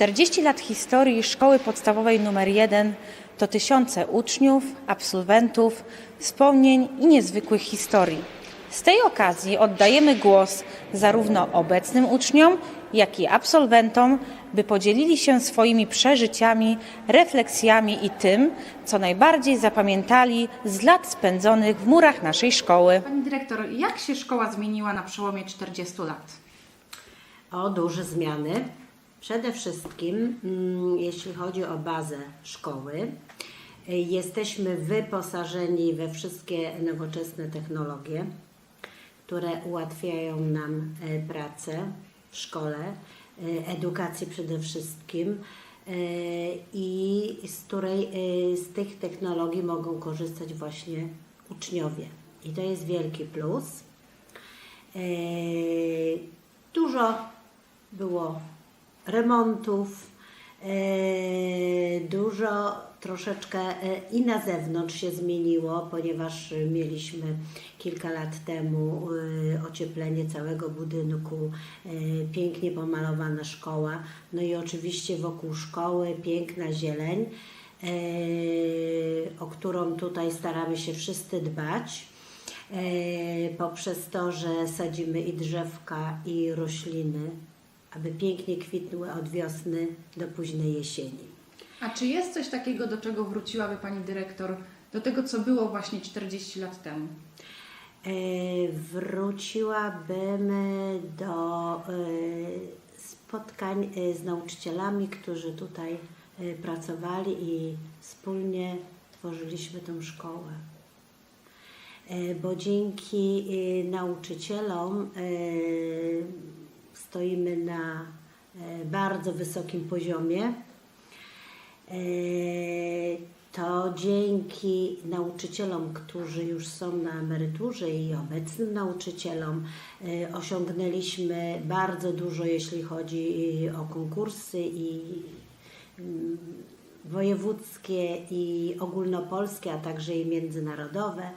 40 lat historii Szkoły Podstawowej nr 1 to tysiące uczniów, absolwentów, wspomnień i niezwykłych historii. Z tej okazji oddajemy głos zarówno obecnym uczniom, jak i absolwentom, by podzielili się swoimi przeżyciami, refleksjami i tym, co najbardziej zapamiętali z lat spędzonych w murach naszej szkoły. Pani dyrektor, jak się szkoła zmieniła na przełomie 40 lat? O duże zmiany. Przede wszystkim, mm, jeśli chodzi o bazę szkoły, jesteśmy wyposażeni we wszystkie nowoczesne technologie, które ułatwiają nam e, pracę w szkole, e, edukację przede wszystkim e, i z której z tych technologii mogą korzystać właśnie uczniowie. I to jest wielki plus. Dużo było remontów, e, dużo troszeczkę e, i na zewnątrz się zmieniło, ponieważ mieliśmy kilka lat temu e, ocieplenie całego budynku, pięknie pomalowana szkoła, no i oczywiście wokół szkoły piękna zieleń, o którą tutaj staramy się wszyscy dbać poprzez to, że sadzimy i drzewka, i rośliny, aby pięknie kwitły od wiosny do późnej jesieni. A czy jest coś takiego, do czego wróciłaby Pani dyrektor, do tego, co było właśnie 40 lat temu? E, Wróciłabym do e, spotkań e, z nauczycielami, którzy tutaj e, pracowali i wspólnie tworzyliśmy tę szkołę. E, Bo dzięki nauczycielom stoimy na e, bardzo wysokim poziomie. E, to dzięki nauczycielom, którzy już są na emeryturze i obecnym nauczycielom e, osiągnęliśmy bardzo dużo, jeśli chodzi o konkursy i mm, wojewódzkie i ogólnopolskie, a także i międzynarodowe.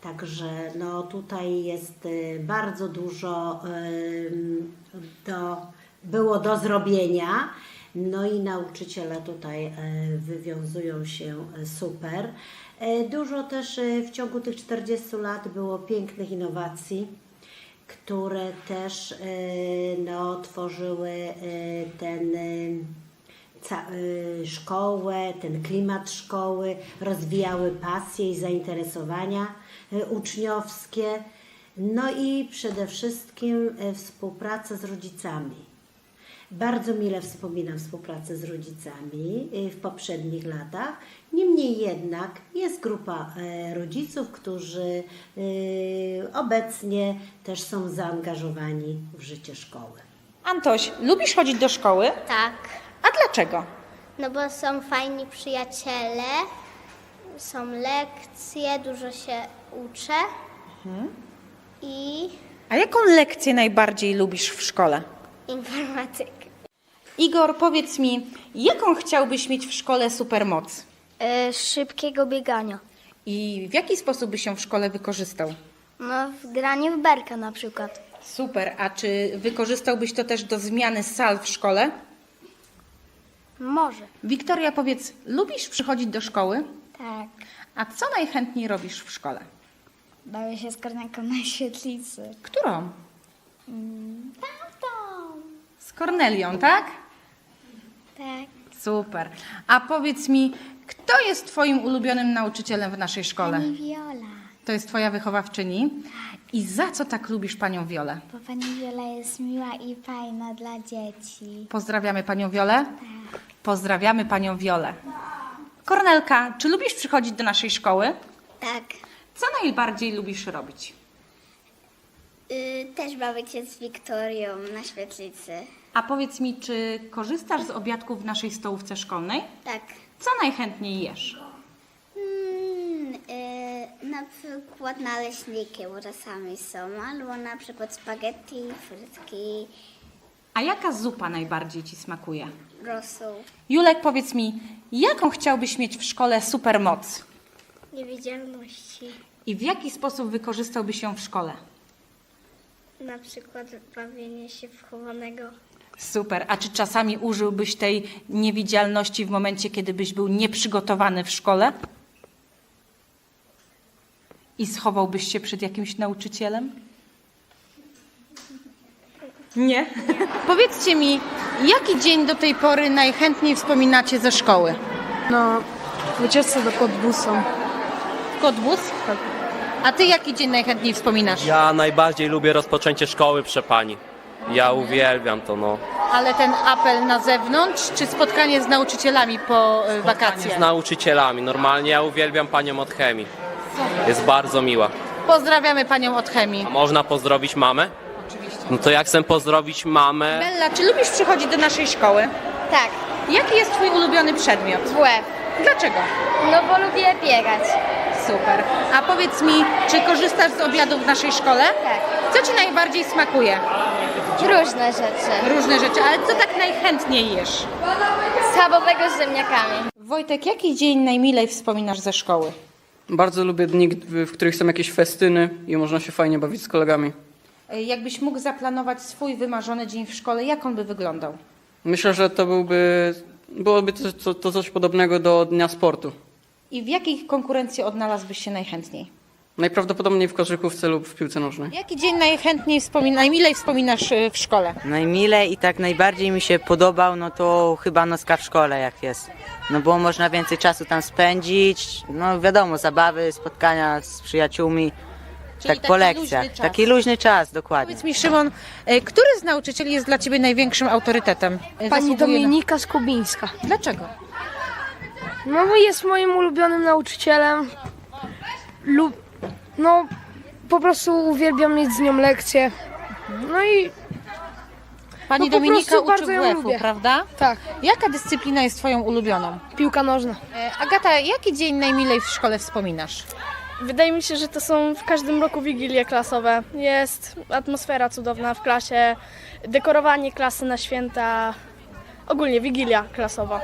Także no, tutaj jest e, bardzo dużo em, do, było do zrobienia. No i nauczyciele tutaj e, wywiązują się super. Dużo też w ciągu tych 40 lat było pięknych innowacji, które też no, tworzyły ten y, szkołę, ten klimat szkoły, rozwijały pasje i zainteresowania y, uczniowskie, no i przede wszystkim y, współpracę z rodzicami. Bardzo mile wspominam współpracę z rodzicami y, w poprzednich latach. Niemniej jednak jest grupa e, rodziców, którzy obecnie też są zaangażowani w życie szkoły. Antoś, lubisz chodzić do szkoły? Tak, A dlaczego? no bo są fajni przyjaciele, są lekcje, dużo się uczę i A jaką lekcję najbardziej lubisz w szkole? informatykę. Igor, powiedz mi, jaką chciałbyś mieć w szkole supermoc? E, szybkiego biegania. I w jaki sposób byś ją w szkole wykorzystał? No, w granie w berka na przykład. Super, a czy wykorzystałbyś to też do zmiany sal w szkole? Może. Wiktoria, powiedz, lubisz przychodzić do szkoły? Tak. A co najchętniej robisz w szkole? Bawię się z kornetką na świetlicy. Którą? Tamtą. Z Kornelią, tak? Tak. Super. A powiedz mi, kto jest Twoim ulubionym nauczycielem w naszej szkole? Pani Wiola. To jest Twoja wychowawczyni. I za co tak lubisz Panią Wiolę? Bo pani Wiola jest miła i fajna dla dzieci. Pozdrawiamy Panią Wiolę. Pozdrawiamy Panią Wiolę. Kornelka, czy lubisz przychodzić do naszej szkoły? Tak. Co najbardziej lubisz robić? Y, też bawić się z Wiktorią na świetlicy. A powiedz mi, czy korzystasz z obiadków w naszej stołówce szkolnej? Tak. Co najchętniej jesz? Na przykład naleśniki, bo czasami są, albo na przykład spaghetti, frytki, A jaka zupa najbardziej Ci smakuje? rosół. Julek, powiedz mi, jaką chciałbyś mieć w szkole supermoc? Niewidzialności. I w jaki sposób wykorzystałbyś ją w szkole? Na przykład bawienie się w chowanego. Super. A czy czasami użyłbyś tej niewidzialności w momencie, kiedy byś był nieprzygotowany w szkole? I schowałbyś się przed jakimś nauczycielem? Nie. Powiedzcie mi, jaki dzień do tej pory najchętniej wspominacie ze szkoły? No, wycieczce do Kodbusa. Kotbus? A ty jaki dzień najchętniej wspominasz? Ja najbardziej lubię rozpoczęcie szkoły, proszę pani. Ja uwielbiam to, no. Ale ten apel na zewnątrz, czy spotkanie z nauczycielami po y, wakacjach? Z nauczycielami. Normalnie ja uwielbiam panią od chemii. Jest bardzo miła. Pozdrawiamy panią od chemii. A można pozdrowić mamę? Oczywiście. No to jak chcę pozdrowić mamę, Bella, czy lubisz przychodzić do naszej szkoły? Tak, Jaki jest twój ulubiony przedmiot? WF. Dlaczego? No bo lubię biegać. Super. A powiedz mi, czy korzystasz z obiadów w naszej szkole? Tak. Co ci najbardziej smakuje? Różne rzeczy. Różne rzeczy, ale co tak najchętniej jesz? Schabowego z ziemniakami. Wojtek, jaki dzień najmilej wspominasz ze szkoły? Bardzo lubię dni, w których są jakieś festyny i można się fajnie bawić z kolegami. Jakbyś mógł zaplanować swój wymarzony dzień w szkole, jak on by wyglądał? Myślę, że to byłby, byłoby to, to, to coś podobnego do Dnia Sportu. I w jakiej konkurencji odnalazłbyś się najchętniej? Najprawdopodobniej w koszykówce lub w piłce nożnej. Jaki dzień najchętniej wspomina, najmilej wspominasz y, w szkole? Najmilej i tak najbardziej mi się podobał, no to chyba nocka w szkole jak jest. No bo można więcej czasu tam spędzić, no wiadomo, zabawy, spotkania z przyjaciółmi, Czyli tak taki po lekcjach. luźny czas. Taki luźny czas, dokładnie. Powiedz mi, Szymon, y, który z nauczycieli jest dla ciebie największym autorytetem? Y, Pani zasługuje na- Dominika Skubińska. Dlaczego? No bo jest moim ulubionym nauczycielem. Lub, no po prostu uwielbiam mieć z nią lekcje. No i Pani No po Dominika prostu uczy bardzo ją WF-u, lubię. prawda? tak, Jaka dyscyplina jest twoją ulubioną? piłka nożna. E, Agata, jaki dzień najmilej w szkole wspominasz? Wydaje mi się, że to są w każdym roku wigilie klasowe. Jest atmosfera cudowna w klasie, dekorowanie klasy na święta, ogólnie wigilia klasowa.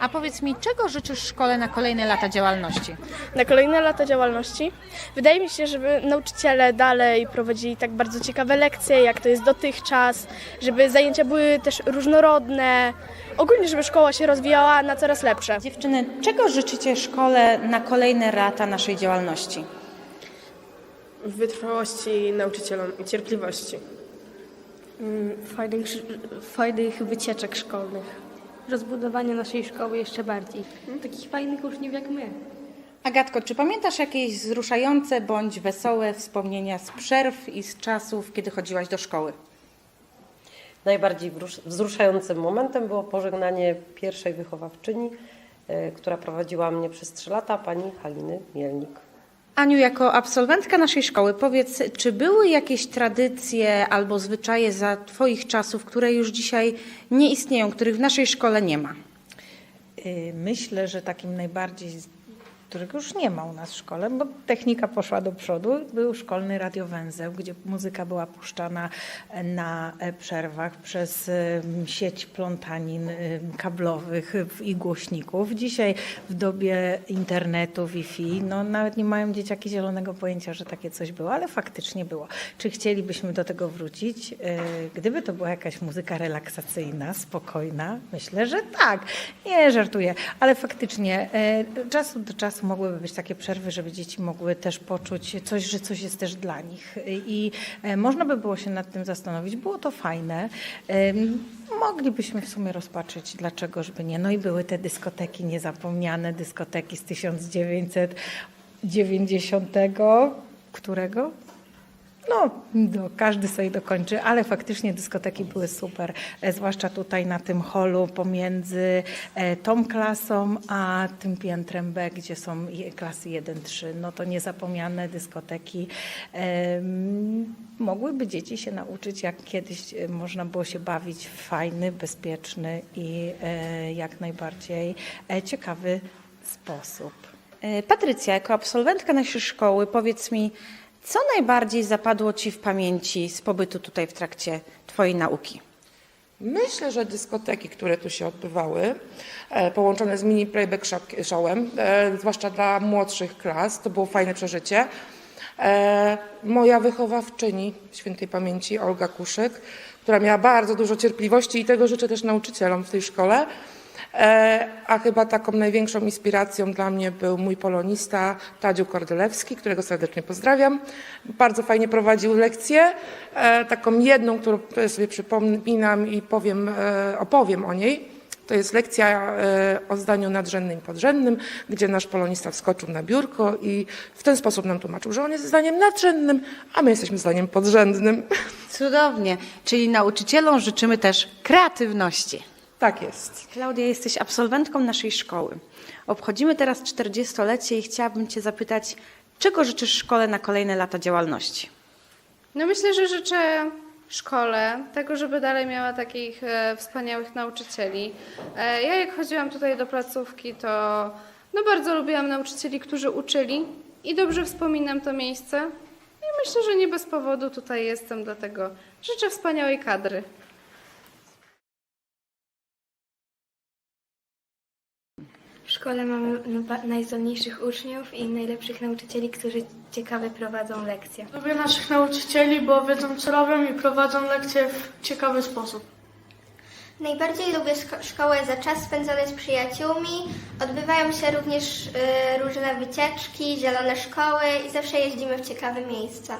A powiedz mi, czego życzysz szkole na kolejne lata działalności? Na kolejne lata działalności wydaje mi się, żeby nauczyciele dalej prowadzili tak bardzo ciekawe lekcje, jak to jest dotychczas, żeby zajęcia były też różnorodne, ogólnie, żeby szkoła się rozwijała na coraz lepsze. Dziewczyny, czego życzycie szkole na kolejne lata naszej działalności? wytrwałości nauczycielom i cierpliwości. Fajnych, fajnych wycieczek szkolnych. Rozbudowanie naszej szkoły jeszcze bardziej. Takich fajnych uczniów jak my. Agatko, czy pamiętasz jakieś wzruszające bądź wesołe wspomnienia z przerw i z czasów, kiedy chodziłaś do szkoły? Najbardziej wzrusz- wzruszającym momentem było pożegnanie pierwszej wychowawczyni, e, która prowadziła mnie przez trzy lata, pani Haliny Mielnik. Aniu, jako absolwentka naszej szkoły, powiedz, czy były jakieś tradycje albo zwyczaje za Twoich czasów, które już dzisiaj nie istnieją, których w naszej szkole nie ma? Y, Myślę, że takim najbardziej, którego już nie ma u nas w szkole, bo technika poszła do przodu, był szkolny radiowęzeł, gdzie muzyka była puszczana na e, przerwach przez e, sieć plątanin e, kablowych i głośników. Dzisiaj w dobie internetu, Wi-Fi, no nawet nie mają dzieciaki zielonego pojęcia, że takie coś było, ale faktycznie było. Czy chcielibyśmy do tego wrócić? Gdyby to była jakaś muzyka relaksacyjna, spokojna, myślę, że tak. Nie, żartuję, ale faktycznie czasu do czasu czasu mogłyby być takie przerwy, żeby dzieci mogły też poczuć coś, że coś jest też dla nich. I e, można by było się nad tym zastanowić. Było to fajne. Moglibyśmy w sumie rozpatrzyć, dlaczego, żeby nie. No i były te dyskoteki niezapomniane, dyskoteki z 1990, którego? No, do, każdy sobie dokończy, ale faktycznie dyskoteki były super, e, zwłaszcza tutaj na tym holu pomiędzy e, tą klasą a tym piętrem B, gdzie są klasy 1-3. No to niezapomniane dyskoteki. Mogłyby dzieci się nauczyć, jak kiedyś e, można było się bawić w fajny, bezpieczny i jak najbardziej ciekawy sposób. Patrycja, jako absolwentka naszej szkoły, powiedz mi, co najbardziej zapadło Ci w pamięci z pobytu tutaj w trakcie Twojej nauki? Myślę, że dyskoteki, które tu się odbywały, e, połączone z mini playback showem, e, zwłaszcza dla młodszych klas, to było fajne przeżycie. E, moja wychowawczyni świętej pamięci Olga Kuszyk, która miała bardzo dużo cierpliwości i tego życzę też nauczycielom w tej szkole. E, a chyba taką największą inspiracją dla mnie był mój polonista Tadziu Kordylewski, którego serdecznie pozdrawiam. Bardzo fajnie prowadził lekcję, e, taką jedną, którą sobie przypominam i powiem, e, opowiem o niej. To jest lekcja o zdaniu nadrzędnym i podrzędnym, gdzie nasz polonista wskoczył na biurko i w ten sposób nam tłumaczył, że on jest zdaniem nadrzędnym, a my jesteśmy zdaniem podrzędnym. Cudownie, czyli nauczycielom życzymy też kreatywności. Tak jest. Klaudia, jesteś absolwentką naszej szkoły. Obchodzimy teraz 40-lecie i chciałabym Cię zapytać, czego życzysz szkole na kolejne lata działalności? No myślę, że życzę szkole tego, żeby dalej miała takich e, wspaniałych nauczycieli. E, ja jak chodziłam tutaj do placówki, to no bardzo lubiłam nauczycieli, którzy uczyli i dobrze wspominam to miejsce. I myślę, że nie bez powodu tutaj jestem, dlatego życzę wspaniałej kadry. Szkole mamy najzdolniejszych uczniów i najlepszych nauczycieli, którzy ciekawe prowadzą lekcje. Lubię naszych nauczycieli, bo wiedzą co robią i prowadzą lekcje w ciekawy sposób. Najbardziej lubię szko- szkołę za czas spędzony z przyjaciółmi. Odbywają się również y, różne wycieczki, zielone szkoły i zawsze jeździmy w ciekawe miejsca.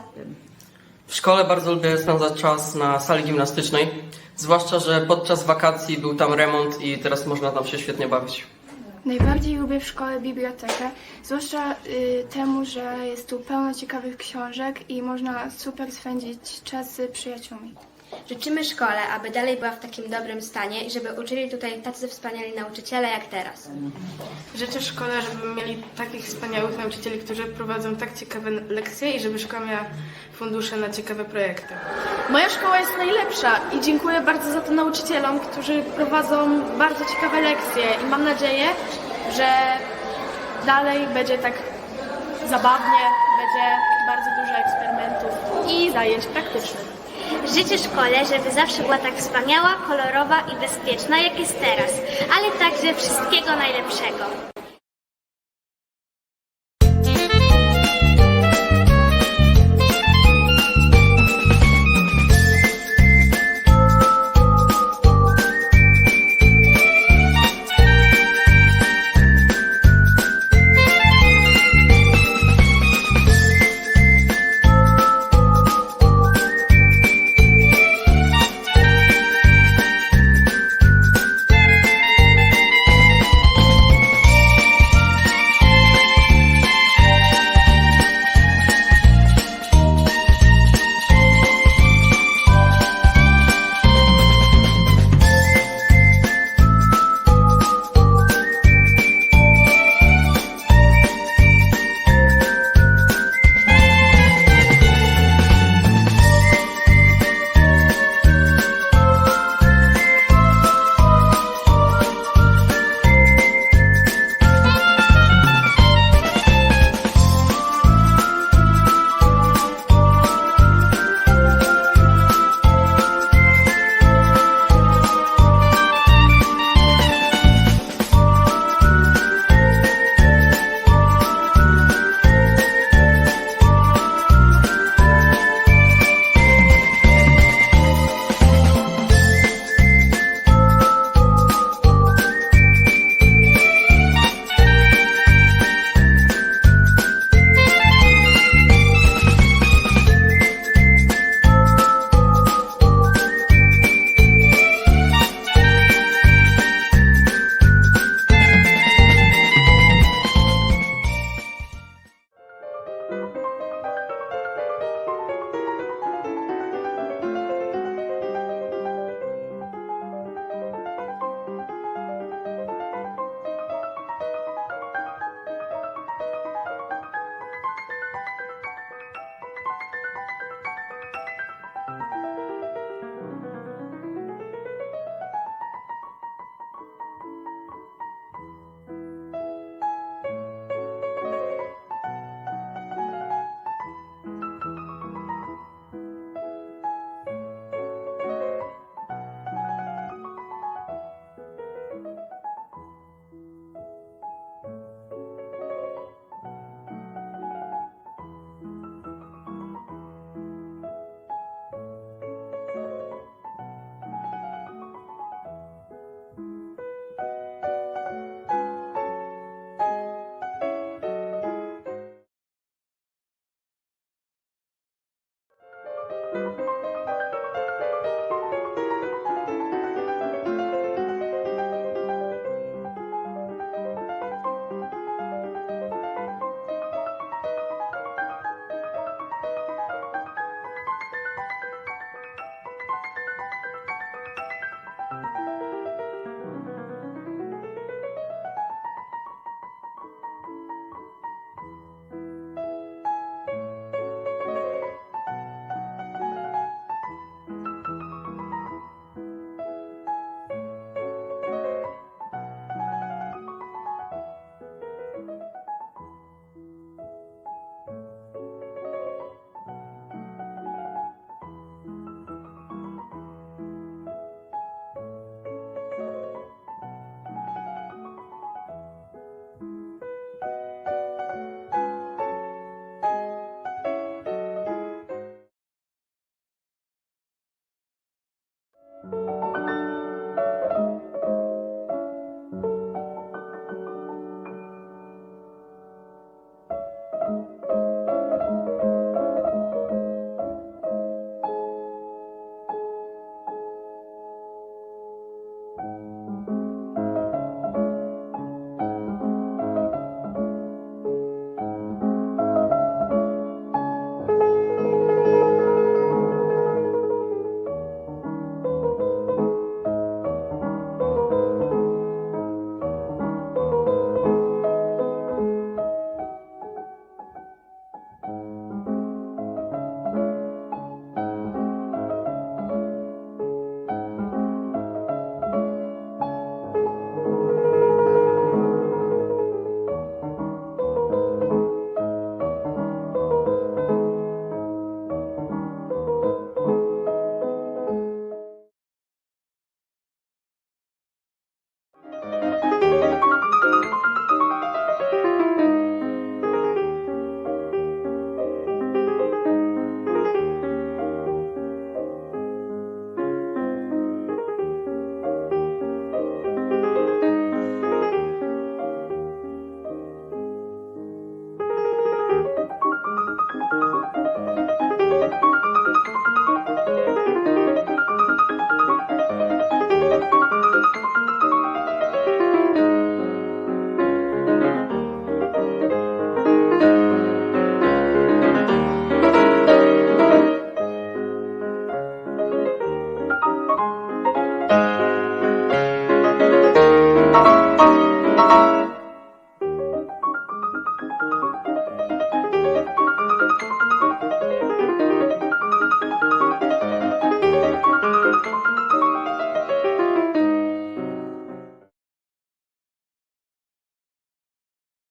W szkole bardzo lubię spędzać czas na sali gimnastycznej, zwłaszcza, że podczas wakacji był tam remont i teraz można tam się świetnie bawić. Najbardziej lubię w szkole bibliotekę, zwłaszcza y, temu, że jest tu pełno ciekawych książek i można super spędzić czas z przyjaciółmi. Życzymy szkole, aby dalej była w takim dobrym stanie i żeby uczyli tutaj tacy wspaniali nauczyciele jak teraz. Życzę szkole, żeby mieli takich wspaniałych nauczycieli, którzy prowadzą tak ciekawe lekcje i żeby szkoła miała fundusze na ciekawe projekty. Moja szkoła jest najlepsza i dziękuję bardzo za to nauczycielom, którzy prowadzą bardzo ciekawe lekcje i mam nadzieję, że dalej będzie tak zabawnie, będzie bardzo dużo eksperymentów i zajęć praktycznych. Życzę szkole, żeby zawsze była tak wspaniała, kolorowa i bezpieczna, jak jest teraz, ale także wszystkiego najlepszego.